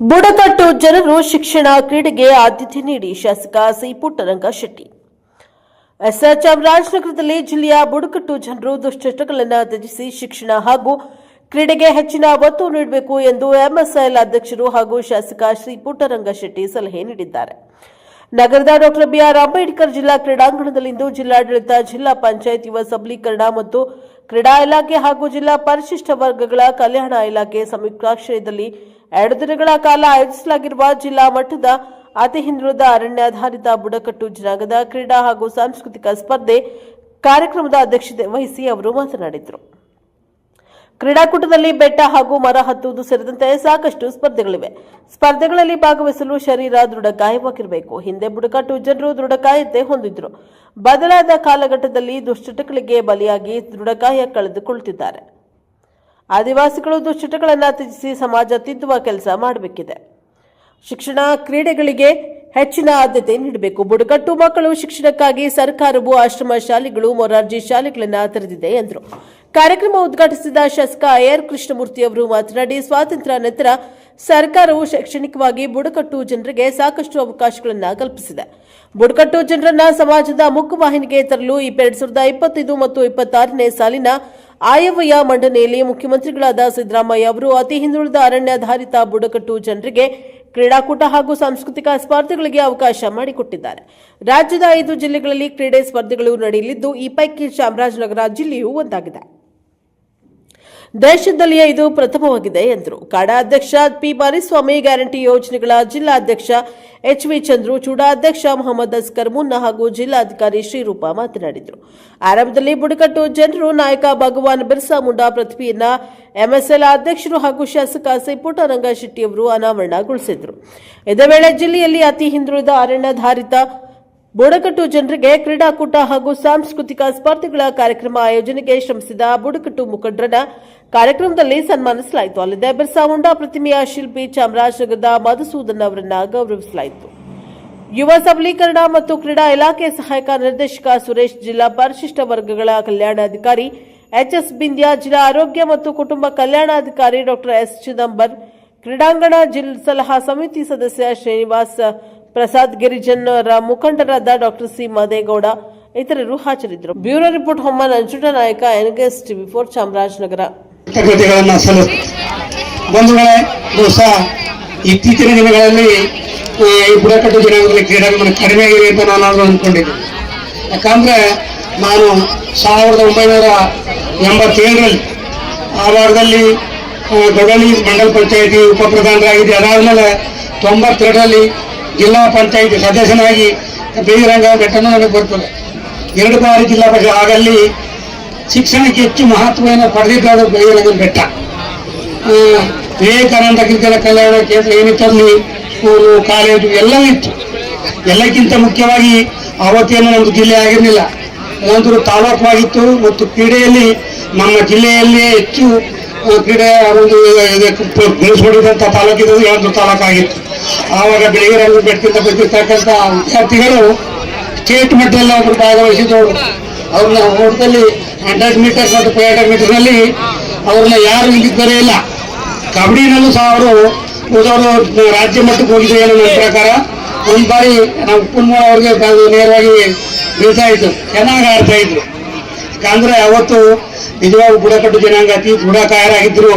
ಬುಡಕಟ್ಟು ಜನರು ಶಿಕ್ಷಣ ಕ್ರೀಡೆಗೆ ಆದ್ಯತೆ ನೀಡಿ ಶಾಸಕ ಸಿ ಪುಟ್ಟರಂಗ ಶೆಟ್ಟಿ. ಎಸ್ಆರ್ ಚಾಮರಾಜನಗರದಲ್ಲಿ ಜಿಲ್ಲೆಯ ಬುಡಕಟ್ಟು ಜನರು ದುಶ್ಚಟಗಳನ್ನು ತ್ಯಜಿಸಿ ಶಿಕ್ಷಣ ಹಾಗೂ ಕ್ರೀಡೆಗೆ ಹೆಚ್ಚಿನ ಒತ್ತು ನೀಡಬೇಕು ಎಂದು ಎಂಎಸ್ಐಎಲ್ ಅಧ್ಯಕ್ಷರು ಹಾಗೂ ಶಾಸಕ ಶ್ರೀ ಪುಟ್ಟರಂಗ ಶೆಟ್ಟಿ ಸಲಹೆ ನೀಡಿದ್ದಾರೆ. ನಗರದ ಡಾಕ್ಟರ್ ಬಿಆರ್ ಅಂಬೇಡ್ಕರ್ ಜಿಲ್ಲಾ ಕ್ರೀಡಾಂಗಣದಲ್ಲಿಂದು ಜಿಲ್ಲಾಡಳಿತ, ಜಿಲ್ಲಾ ಪಂಚಾಯತ್ ಯುವ ಸಬಲೀಕರಣ ಮತ್ತು ಕ್ರೀಡಾ ಇಲಾಖೆ ಹಾಗೂ ಜಿಲ್ಲಾ ಪರಿಶಿಷ್ಟ ವರ್ಗಗಳ ಕಲ್ಯಾಣ ಇಲಾಖೆ ಸಂಯುಕ್ತಾಶ್ರಯದಲ್ಲಿ ಎರಡು ದಿನಗಳ ಕಾಲ ಆಯೋಜಿಸಲಾಗಿರುವ ಜಿಲ್ಲಾ ಮಟ್ಟದ ಅತಿ ಹಿಂದುಳಿದ ಅರಣ್ಯಾಧಾರಿತ ಬುಡಕಟ್ಟು ಜನಾಂಗದ ಕ್ರೀಡಾ ಹಾಗೂ ಸಾಂಸ್ಕೃತಿಕ ಸ್ಪರ್ಧೆ ಕಾರ್ಯಕ್ರಮದ ಅಧ್ಯಕ್ಷತೆ ವಹಿಸಿ ಅವರು ಮಾತನಾಡಿದರು. ಕ್ರೀಡಾಕೂಟದಲ್ಲಿ ಬೆಟ್ಟ ಹಾಗೂ ಮರ ಹತ್ತುವುದು ಸೇರಿದಂತೆ ಸಾಕಷ್ಟು ಸ್ಪರ್ಧೆಗಳಿವೆ. ಸ್ಪರ್ಧೆಗಳಲ್ಲಿ ಭಾಗವಹಿಸಲು ಶರೀರ ದೃಢಕಾಯವಾಗಿರಬೇಕು ಹಿಂದೆ ಬುಡಕಟ್ಟು ಜನರು ದೃಢಕಾಯತೆ ಹೊಂದಿದ್ರು. ಬದಲಾದ ಕಾಲಘಟ್ಟದಲ್ಲಿ ದುಶ್ಚಟಗಳಿಗೆ ಬಲಿಯಾಗಿ ದೃಢಕಾಯ ಕಳೆದುಕೊಳ್ಳುತ್ತಿದ್ದಾರೆ ಆದಿವಾಸಿಗಳು ದುಶ್ಚಟಗಳನ್ನು ತ್ಯಜಿಸಿ ಸಮಾಜ ತಿದ್ದುವ ಕೆಲಸ ಮಾಡಬೇಕಿದೆ. ಶಿಕ್ಷಣ ಕ್ರೀಡೆಗಳಿಗೆ ಹೆಚ್ಚಿನ ಆದ್ಯತೆ ನೀಡಬೇಕು. ಬುಡಕಟ್ಟು ಮಕ್ಕಳು ಶಿಕ್ಷಣಕ್ಕಾಗಿ ಸರ್ಕಾರವು ಆಶ್ರಮ ಶಾಲೆಗಳು, ಮೊರಾರ್ಜಿ ಶಾಲೆಗಳನ್ನು ತೆರೆದಿದೆ ಎಂದರು. ಕಾರ್ಯಕ್ರಮ ಉದ್ಘಾಟಿಸಿದ ಶಾಸಕ ಎಆರ್ ಕೃಷ್ಣಮೂರ್ತಿ ಅವರು ಮಾತನಾಡಿ, ಸ್ವಾತಂತ್ರ್ಯ ನಂತರ ಸರ್ಕಾರವು ಶೈಕ್ಷಣಿಕವಾಗಿ ಬುಡಕಟ್ಟು ಜನರಿಗೆ ಸಾಕಷ್ಟು ಅವಕಾಶಗಳನ್ನು ಕಲ್ಪಿಸಿದೆ. ಬುಡಕಟ್ಟು ಜನರನ್ನ ಸಮಾಜದ ಮುಖ್ಯವಾಹಿನಿಗೆ ತರಲು ಎರಡ್ ಸಾವಿರದ ಇಪ್ಪತ್ತೈದು ಮತ್ತು ಇಪ್ಪತ್ತಾರನೇ ಸಾಲಿನ ಆಯವ್ಯಯ ಮಂಡನೆಯಲ್ಲಿ ಮುಖ್ಯಮಂತ್ರಿಗಳಾದ ಸಿದ್ದರಾಮಯ್ಯ ಅವರು ಅತಿ ಹಿಂದುಳಿದ ಅರಣ್ಯಾಧಾರಿತ ಬುಡಕಟ್ಟು ಜನರಿಗೆ ಕ್ರೀಡಾಕೂಟ ಹಾಗೂ ಸಾಂಸ್ಕೃತಿಕ ಸ್ಪರ್ಧೆಗಳಿಗೆ ಅವಕಾಶ ಮಾಡಿಕೊಟ್ಟಿದ್ದಾರೆ. ರಾಜ್ಯದ ಐದು ಜಿಲ್ಲೆಗಳಲ್ಲಿ ಕ್ರೀಡೆ ಸ್ಪರ್ಧೆಗಳು ನಡೆಯಲಿದ್ದು, ಈ ಪೈಕಿ ಚಾಮರಾಜನಗರ ಜಿಲ್ಲೆಯೂ ಒಂದಾಗಿದೆ. ದೇಶದಲ್ಲಿಯೇ ಇದು ಪ್ರಥಮವಾಗಿದೆ ಎಂದರು. ಕಾಡಾ ಅಧ್ಯಕ್ಷ ಪಿ ಮಾರಿಸ್ವಾಮಿ ಗ್ಯಾರಂಟಿ ಯೋಜನೆಗಳ ಜಿಲ್ಲಾಧ್ಯಕ್ಷ ಎಚ್ ವಿ ಚಂದ್ರು ಚೂಡಾ ಅಧ್ಯಕ್ಷ ಮೊಹಮ್ಮದ್ ಅಸ್ಕರ್ ಮುನ್ನಾ ಹಾಗೂ ಜಿಲ್ಲಾಧಿಕಾರಿ ಶ್ರೀರೂಪ ಮಾತನಾಡಿದರು. ಆರಂಭದಲ್ಲಿ ಬುಡಕಟ್ಟು ಜನರು ನಾಯಕ ಭಗವಾನ್ ಬಿರ್ಸಾ ಮುಂಡಾ ಪ್ರತಿಭೆಯನ್ನ ಎಂಎಸ್ಎಲ್ ಅಧ್ಯಕ್ಷರು ಹಾಗೂ ಶಾಸಕ ಸಿ ಪುಟ್ಟರಂಗ ಶೆಟ್ಟಿಯವರು ಅನಾವರಣಗೊಳಿಸಿದರು. ಇದೇ ವೇಳೆ ಜಿಲ್ಲೆಯಲ್ಲಿ ಅತಿ ಹಿಂದುಳಿದ ಅರಣ್ಯಧಾರಿತ ಬುಡಕಟ್ಟು ಜನರಿಗೆ ಕ್ರೀಡಾಕೂಟ ಹಾಗೂ ಸಾಂಸ್ಕೃತಿಕ ಸ್ಪರ್ಧೆಗಳ ಕಾರ್ಯಕ್ರಮ ಆಯೋಜನೆಗೆ ಶ್ರಮಿಸಿದ ಬುಡಕಟ್ಟು ಮುಖಂಡರನ್ನ ಕಾರ್ಯಕ್ರಮದಲ್ಲಿ ಸನ್ಮಾನಿಸಲಾಯಿತು. ಅಲ್ಲದೆ ಬಿರ್ಸಾ ಮುಂಡಾ ಪ್ರತಿಮೆಯ ಶಿಲ್ಪಿ ಚಾಮರಾಜನಗರದ ಮಧುಸೂದನ್ ಅವರನ್ನ ಗೌರವಿಸಲಾಯಿತು. ಯುವ ಸಬಲೀಕರಣ ಮತ್ತು ಕ್ರೀಡಾ ಇಲಾಖೆ ಸಹಾಯಕ ನಿರ್ದೇಶಕ ಸುರೇಶ್ ಜಿಲ್ಲಾ ಪರಿಶಿಷ್ಟ ವರ್ಗಗಳ ಕಲ್ಯಾಣಾಧಿಕಾರಿ ಎಚ್ಎಸ್ ಬಿಂದ್ಯಾ, ಜಿಲ್ಲಾ ಆರೋಗ್ಯ ಮತ್ತು ಕುಟುಂಬ ಕಲ್ಯಾಣಾಧಿಕಾರಿ ಡಾಕ್ಟರ್ ಎಸ್ ಚಿದಂಬರ್, ಕ್ರೀಡಾಂಗಣ ಜಿಲ್ ಸಲಹಾ ಸಮಿತಿ ಸದಸ್ಯ ಶ್ರೀನಿವಾಸ್ ಪ್ರಸಾದ್ ಗಿರಿಜನ್ನರ ಮುಖಂಡರಾದ ಡಾಕ್ಟರ್ ಸಿ ಮದೇಗೌಡ ಇತರರು ಹಾಜರಿದ್ದರು. ಬ್ಯೂರೋ ರಿಪೋರ್ಟ್ ಹೊಮ್ಮ ನಂಜುಂಡ ನಾಯಕ ಎನ್ಗೆಸ್ ಟಿವಿ ಫೋರ್, ಚಾಮರಾಜನಗರ. ಕೃತಜ್ಞತೆಗಳನ್ನು ಸಲ್ಲಿಸ ಬಂಧುಗಳೇ, ಬಹುಶಃ ಇತ್ತೀಚಿನ ದಿನಗಳಲ್ಲಿ ಈ ಬುಡಕಟ್ಟು ಜನಾಂಗದಲ್ಲಿ ಕ್ರೀಡಾಂಗಣ ಕಡಿಮೆ ಆಗಿದೆ ಅಂತ ನಾನು ಅಂದ್ಕೊಂಡಿದ್ದೆ ಯಾಕಂದ್ರೆ ನಾನು ಸಾವಿರದ ಒಂಬೈನೂರ ಎಂಬತ್ತೇಳರಲ್ಲಿ ಆ ಭಾಗದಲ್ಲಿ ದೊಡ್ಡಲಿ ಮಂಡಲ ಪಂಚಾಯಿತಿ ಉಪಪ್ರಧಾನರಾಗಿದ್ದೆ. ಅದಾದಮೇಲೆ ತೊಂಬತ್ತೆರಡರಲ್ಲಿ ಜಿಲ್ಲಾ ಪಂಚಾಯಿತಿ ಸದಸ್ಯನಾಗಿ ಬೇಯಿರಂಗ ಬೆಟ್ಟನೂ ನನಗೆ ಬರ್ತದೆ. ಎರಡು ಬಾರಿ ಜಿಲ್ಲಾ ಪಂಚಾಯತ್ ಆಗಲ್ಲಿ ಶಿಕ್ಷಣಕ್ಕೆ ಹೆಚ್ಚು ಮಹತ್ವವನ್ನು ಪಡೆದಿದ್ದಾದ ಬೈರಂಗನ ಬೆಟ್ಟ. ವಿವೇಕಾನಂದ ಗಿರಿಜನ ಕಲ್ಯಾಣ ಕೇಂದ್ರ ಏನಿತ್ತಲ್ಲಿ ಸ್ಕೂಲು ಕಾಲೇಜು ಎಲ್ಲವೂ ಇತ್ತು. ಎಲ್ಲಕ್ಕಿಂತ ಮುಖ್ಯವಾಗಿ ಅವತ್ತೇನು ನಮ್ಮದು ಜಿಲ್ಲೆ ಆಗಿರಲಿಲ್ಲ. ನಂತರ ತಾಲೂಕಾಗಿತ್ತು ಮತ್ತು ಕ್ರೀಡೆಯಲ್ಲಿ ನಮ್ಮ ಜಿಲ್ಲೆಯಲ್ಲಿಯೇ ಹೆಚ್ಚು ಕ್ರೀಡೆ ಒಂದು ಬೆಳೆಸ್ಕೊಂಡಿದ್ದಂಥ ತಾಲೂಕಿದ್ದು ಒಂದು ತಾಲೂಕಾಗಿತ್ತು. ಆವಾಗ ಬೆಳಗಿರಂಗ ಬೆಟ್ಟದಿಂದ ಬಂದಿರ್ತಕ್ಕಂಥ ವಿದ್ಯಾರ್ಥಿಗಳು ಸ್ಟೇಟ್ ಮಟ್ಟದಲ್ಲಿ ಅವರು. ಭಾಗವಹಿಸಿದವರು ಅವ್ರನ್ನ ಓಟದಲ್ಲಿ ಹಂಡ್ರೆಡ್ ಮೀಟರ್ಸ್ ಮತ್ತು ಫೈವ್ ಹಂಡ್ರೆಡ್ ಮೀಟರ್ನಲ್ಲಿ ಅವ್ರನ್ನ ಯಾರು ಇಲ್ಲಿದ್ದಾರೆ ಇಲ್ಲ. ಕಬಡ್ಡಿನಲ್ಲೂ ಸಹ ಅವರು ಉದಾಹರಣೆ ರಾಜ್ಯ ಮಟ್ಟಕ್ಕೆ ಹೋಗಿದ್ರು ಏನೋ ನನ್ನ ಪ್ರಕಾರ ಒಂದು ಬಾರಿ ನಾವು ಪುಣ್ಯ ಅವ್ರಿಗೆ ನೇರವಾಗಿ ಬೀಳ್ತಾ ಇತ್ತು ಚೆನ್ನಾಗಿ ಆಡ್ತಾ ಇದ್ರು. ಯಾಕಂದ್ರೆ ಅವತ್ತು ನಿಜವಾಗ ಬುಡಕಟ್ಟು ಜನಾಂಗ ಅತಿ ದೃಢಕಾಯರಾಗಿದ್ರು